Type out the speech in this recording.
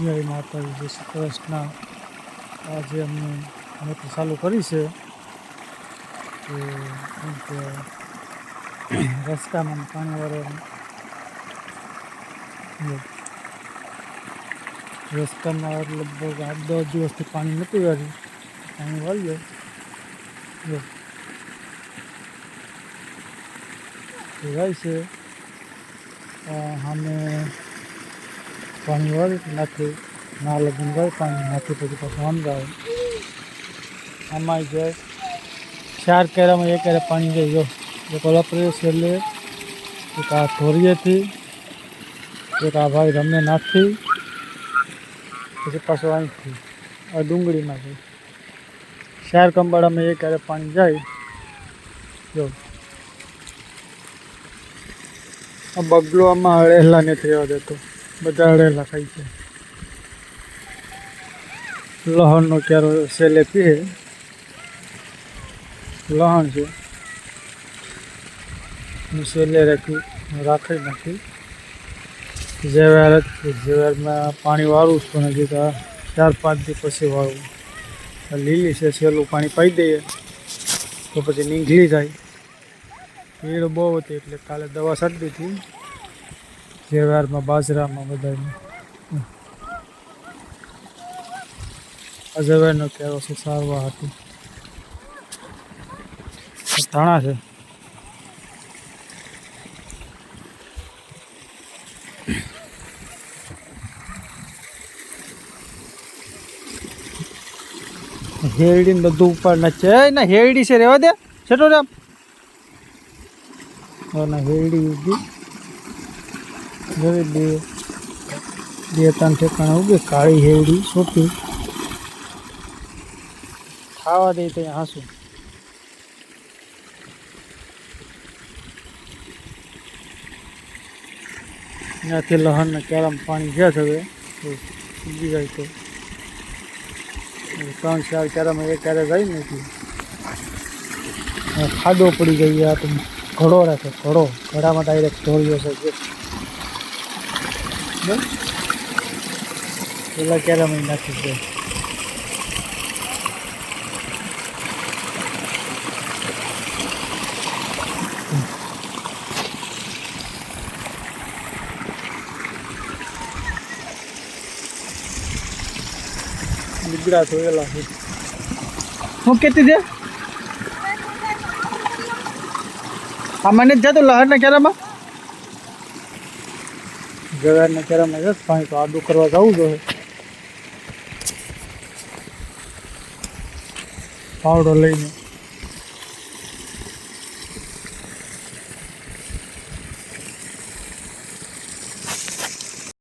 જય માતાજી, જય શ્રી કૃષ્ણ. આજે અમને મોટર ચાલુ કરી છે. કે રસ્તામાં પાણી વાળવાનું રસ્તામાં લગભગ આઠ દસ દિવસથી પાણી નથી વાળ્યું. પાણી વાળીએ. જાય છે. સામે પાણી વાળી નાખી ના લગન જાય પાણી નાખી પછી પાછું આમ જાય આમાં જાય ચાર કેરામાં એક કેરા પાણી જાય જો એક ઓલા પ્રદેશ છેલ્લે એક આ ધોરીએથી એક આ ભાઈ રમને નાખી પછી પાછું અહીંથી આ ડુંગળીમાં જાય ચાર કંબાળામાં એક કેરા પાણી જાય જો આ બગલો આમાં હળેલા નથી રહેવા દેતો બધા ખાઈ છે. લહણનો ક્યારો સેલે પીએ. લહણ છે. હું સેલે રાખી રાખી નાખી. જેવાર જેવારમાં પાણી વાળું છું, પણ હજી ચાર પાંચ દી પછી વાળું લીલી છે સેલું પાણી પાઈ દઈએ. તો પછી નીંઘલી જાય. ભીડ બહુ હતી, એટલે કાલે દવા છાંટી દીધી. જેવારમાં બાજરામાં બધામાં અજવાયનો કહેવો છે સારવા હતી. ધાણા છે. હેરડી ને બધું ઉપર નાખે ના, હેરડી છે, રેવા દે. છેટો રામ. ના હેરડી ઉગી. હવે બે બે, ત્રણ ઠેકાણા ઉગે, કાળી હેવડી સોપી ખાવા દે ત્યાં હાસું. ત્યાંથી લહણના કેળામાં પાણી ગયા છે હવે જાય તો. ત્રણ, ચાર કેરામાં એક ક્યારે જાય નથી ખાડો પડી ગઈ આ તો ઘડો રાખે, ઘડો. ઘડામાં ડાયરેક્ટ ધોળ્યો છે જે બસ પેલા કેરામાં નાખી દે લુગડા ધોયેલા છે હું કેતી છે સામાન્ય જ જતો લહરના કેરામાં જવારના કેરામાં જશ પાણી તો આડું કરવા જવું જોઈએ પાવડો લઈને.